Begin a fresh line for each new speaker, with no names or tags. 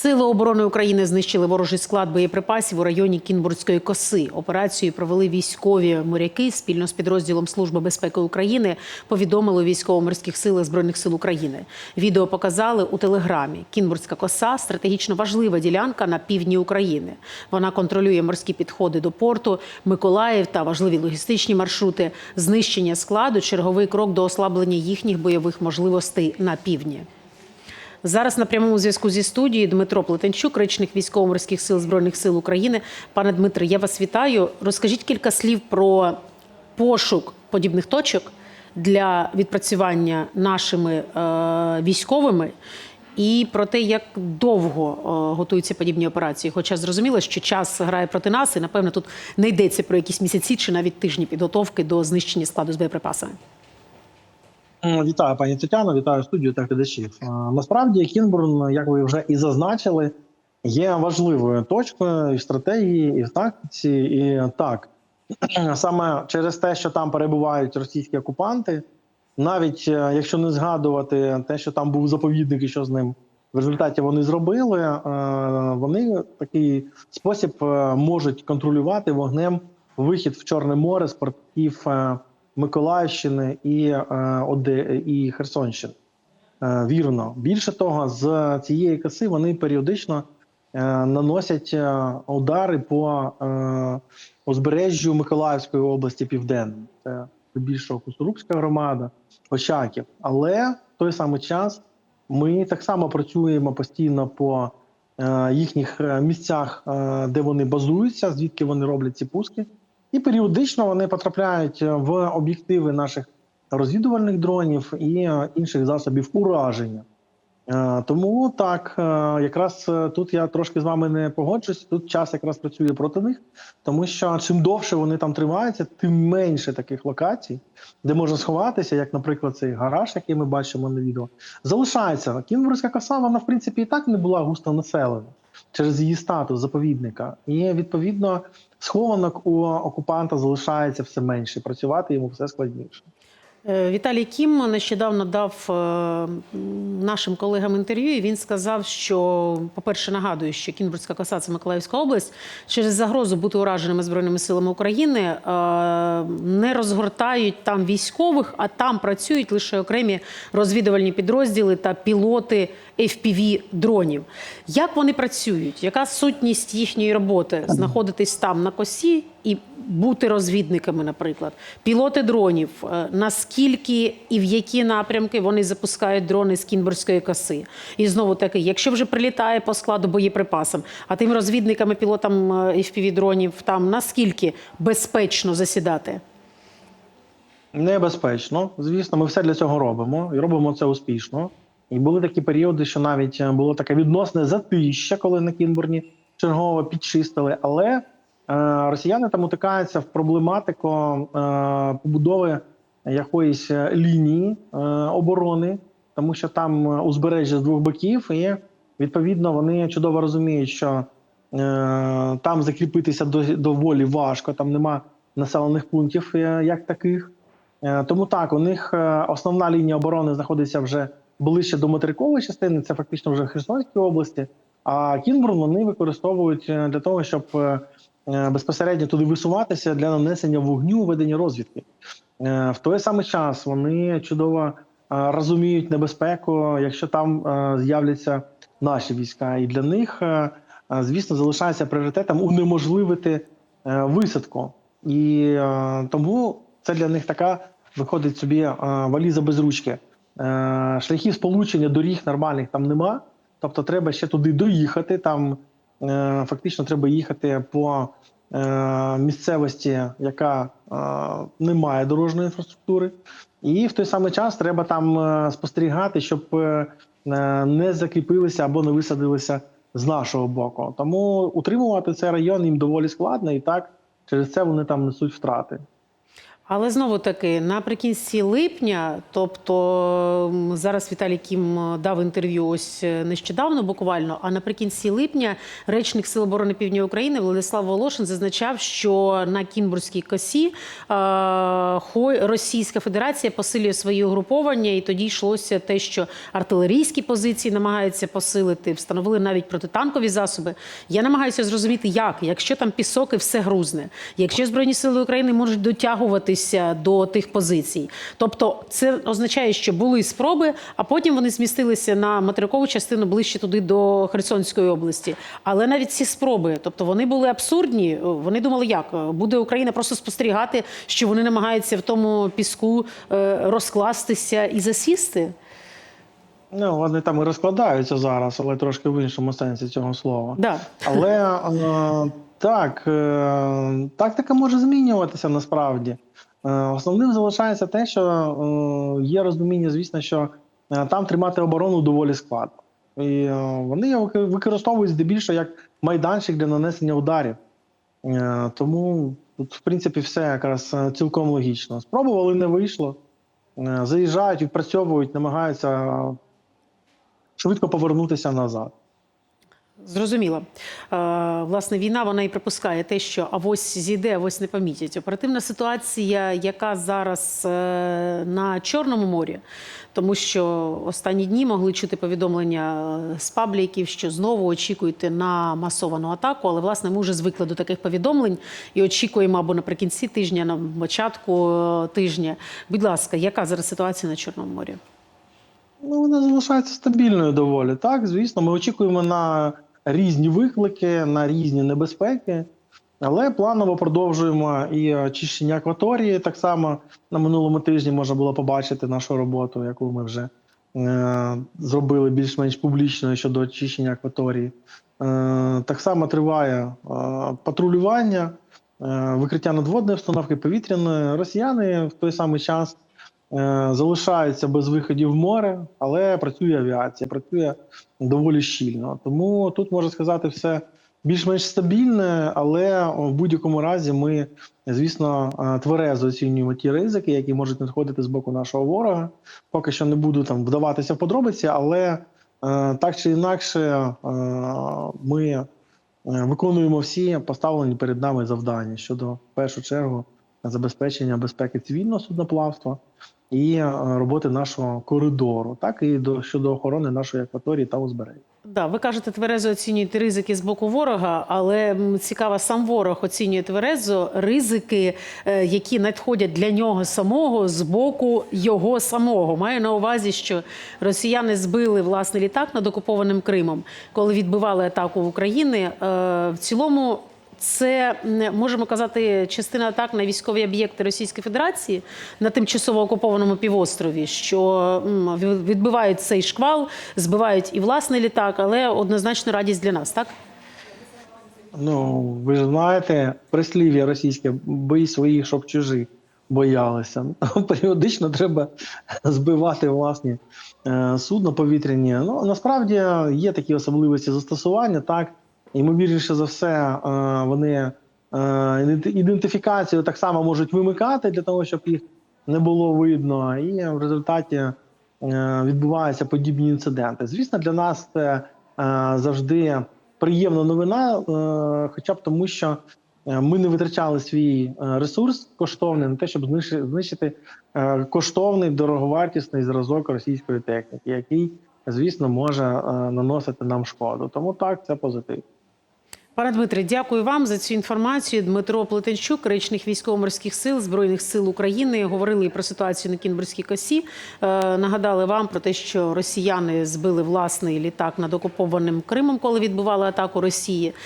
Сили оборони України знищили ворожий склад боєприпасів у районі Кінбурзької коси. Операцію провели військові моряки спільно з підрозділом Служби безпеки України. Повідомили військово-морських силах збройних сил України. Відео показали у телеграмі. Кінбурзька коса стратегічно важлива ділянка на півдні України. Вона контролює морські підходи до порту, Миколаїв та важливі логістичні маршрути. Знищення складу черговий крок до ослаблення їхніх бойових можливостей на півдні. Зараз на прямому зв'язку зі студією Дмитро Плетенчук, речник військово-морських сил збройних сил України. Пане Дмитре, я вас вітаю. Розкажіть кілька слів про пошук подібних точок для відпрацювання нашими е, військовими. І про те, як довго е, готуються подібні операції. Хоча зрозуміло, що час грає проти нас, і напевно тут не йдеться про якісь місяці чи навіть тижні підготовки до знищення складу з боєприпасами.
Вітаю, пані Тетяно, вітаю студію та глядачів. Е, Насправді Кінбурн, як ви вже і зазначили, є важливою точкою і в стратегії, і в тактиці. І так, саме через те, що там перебувають російські окупанти, навіть е, якщо не згадувати те, що там був заповідник і що з ним в результаті вони зробили, е, вони такий спосіб можуть контролювати вогнем вихід в Чорне море з портів. Миколаївщини і, е, Оде, і Херсонщини. Е, Вірно. Більше того, з цієї коси вони періодично е, наносять удари по узбережжю Миколаївської області Південної. Це більшого Кусурубська громада, Очаків. Але в той самий час ми так само працюємо постійно по їхніх місцях, де вони базуються, звідки вони роблять ці пуски. І періодично вони потрапляють в об'єктиви наших розвідувальних дронів і е, інших засобів ураження. Е, Тому так, е, якраз е, тут я трошки з вами не погоджуюсь. Тут час якраз працює проти них, тому що чим довше вони там тримаються, тим менше таких локацій, де можна сховатися, як, наприклад, цей гараж, який ми бачимо на відео, залишається. Кінбурзька коса, вона в принципі і так не була густо населена через її статус заповідника. І відповідно схованок у окупанта залишається все менше. Працювати йому все складніше.
Е, Віталій Кім нещодавно дав е, нашим колегам інтерв'ю. і Він сказав, що, по-перше, нагадую, що Кінбурзька коса це Миколаївська область через загрозу бути ураженими збройними силами України е, не розгортають там військових, а там працюють лише окремі розвідувальні підрозділи та пілоти fpv дронів. Як вони працюють? Яка сутність їхньої роботи? Знаходитись там на косі і бути розвідниками, наприклад, пілоти дронів. е, Наскільки і в які напрямки вони запускають дрони з Кінбурзької коси? І знову таки, якщо вже прилітає по складу боєприпасам, а тим розвідникам і пілотам е, fpv дронів там наскільки безпечно засідати?
Небезпечно. Звісно, ми все для цього робимо і робимо це успішно. І були такі періоди, що навіть е, було таке відносне затища, коли на Кінбурні чергово підчистили. Але росіяни там утикаються в проблематику е, побудови якоїсь е, лінії е, оборони, тому що там е, узбережжя з двох боків, і відповідно вони чудово розуміють, що е, там закріпитися до- доволі важко, там нема населених пунктів е, як таких. Е, Тому так, у них е, основна лінія оборони знаходиться вже ближче до материкової частини, це фактично вже Херсонській області. А Кінбурн вони використовують е, для того, щоб е, е, безпосередньо туди висуватися для нанесення вогню, ведення розвідки. Е, В той самий час вони чудово е, розуміють небезпеку, якщо там е, з'являться наші війська, і для них, е, е, звісно, залишається пріоритетом унеможливити е, висадку. І е, тому це для них така виходить собі е, валіза без ручки. Е, шляхів сполучення доріг нормальних там нема. Тобто треба ще туди доїхати. Там е, фактично треба їхати по е, місцевості, яка е, не має дорожньої інфраструктури. І в той самий час треба там е, спостерігати, щоб е, е, не закріпилися або не висадилися з нашого боку. Тому утримувати цей район їм доволі складно, і так через це вони там несуть втрати.
Але знову таки наприкінці липня, тобто зараз Віталій Кім е, дав інтерв'ю ось е, нещодавно, буквально. А наприкінці липня речник Сил оборони Півдня України Владислав Волошин зазначав, що на Кінбурзькій косі е, Російська Федерація посилює свої угруповання, і тоді йшлося те, що артилерійські позиції намагаються посилити, встановили навіть протитанкові засоби. Я намагаюся зрозуміти, як, якщо там пісок і все грузне, якщо збройні сили України можуть дотягуватися до тих позицій. Тобто, це означає, що були спроби, а потім вони змістилися на материкову частину ближче туди до Херсонської області. Але навіть ці спроби, тобто вони були абсурдні. Вони думали, як буде Україна просто спостерігати, що вони намагаються в тому піску е, розкластися і засісти.
Ну, вони там і розкладаються зараз, але трошки в іншому сенсі цього слова.
Да.
Але е, так, е, тактика може змінюватися насправді. Е, Основним залишається те, що е, є розуміння, звісно, що е, там тримати оборону доволі складно. І вони його використовують здебільшого як майданчик для нанесення ударів. Тому тут, в принципі, все якраз цілком логічно. Спробували, не вийшло. Заїжджають, відпрацьовують, намагаються швидко повернутися назад.
Зрозуміло. Е, власне, війна вона і припускає те, що авось зійде, авось не помітять. Оперативна ситуація, яка зараз е, на Чорному морі, тому що останні дні могли чути повідомлення е, з пабліків, що знову очікуєте на масовану атаку. Але власне ми вже звикли до таких повідомлень і очікуємо або наприкінці тижня, на початку тижня. Будь ласка, яка зараз ситуація на Чорному морі?
Ну, вона залишається стабільною доволі. Так, звісно, ми очікуємо на різні виклики, на різні небезпеки, але планово продовжуємо і очищення акваторії. Так само на минулому тижні можна було побачити нашу роботу, яку ми вже е- зробили більш-менш публічною щодо очищення акваторії. Е- так само триває е- патрулювання, е- викриття надводної установки повітряної. Росіяни в той самий час. Е, залишаються без виходів в море, але працює авіація, працює доволі щільно. Тому тут можна сказати все більш-менш стабільне, але в будь-якому разі ми, звісно, е, тверезо оцінюємо ті ризики, які можуть надходити з боку нашого ворога. Поки що не буду там вдаватися в подробиці, але е, так чи інакше ми виконуємо всі поставлені перед нами завдання щодо в першу чергу забезпечення безпеки цивільного судноплавства і е, роботи нашого коридору, так і до щодо охорони нашої акваторії та узбережжя.
Да, ви кажете, тверезо оцінюєте ризики з боку ворога, але цікаво, сам ворог оцінює тверезо ризики, е, які надходять для нього самого з боку його самого. Маю на увазі, що росіяни збили власний літак над окупованим Кримом, коли відбивали атаку в України. Е, В цілому. Це можемо казати частина атак на військові об'єкти Російської Федерації на тимчасово окупованому півострові, що відбивають цей шквал, збивають і власний літак, але однозначно радість для нас, так?
Ну ви ж знаєте, прислів'я російське бий своїх, щоб чужі боялися. Періодично треба збивати власні е, судна повітряні. Ну насправді є такі особливості застосування, так ймовірніше за все, е, вони е, ідентифікацію так само можуть вимикати для того, щоб їх не було видно, і в результаті е, відбуваються подібні інциденти. Звісно, для нас це завжди приємна новина, хоча б тому, що ми не витрачали свій ресурс коштовний на те, щоб знищи- знищити коштовний дороговартісний зразок російської техніки, який, звісно, може наносити нам шкоду. Тому так, це позитив.
Пане Дмитре, дякую вам за цю інформацію. Дмитро Плетенчук, речник військово-морських сил Збройних сил України, говорили про ситуацію на Кінбурзькій косі. Е, нагадали вам про те, що росіяни збили власний літак над окупованим Кримом, коли відбували атаку Росії.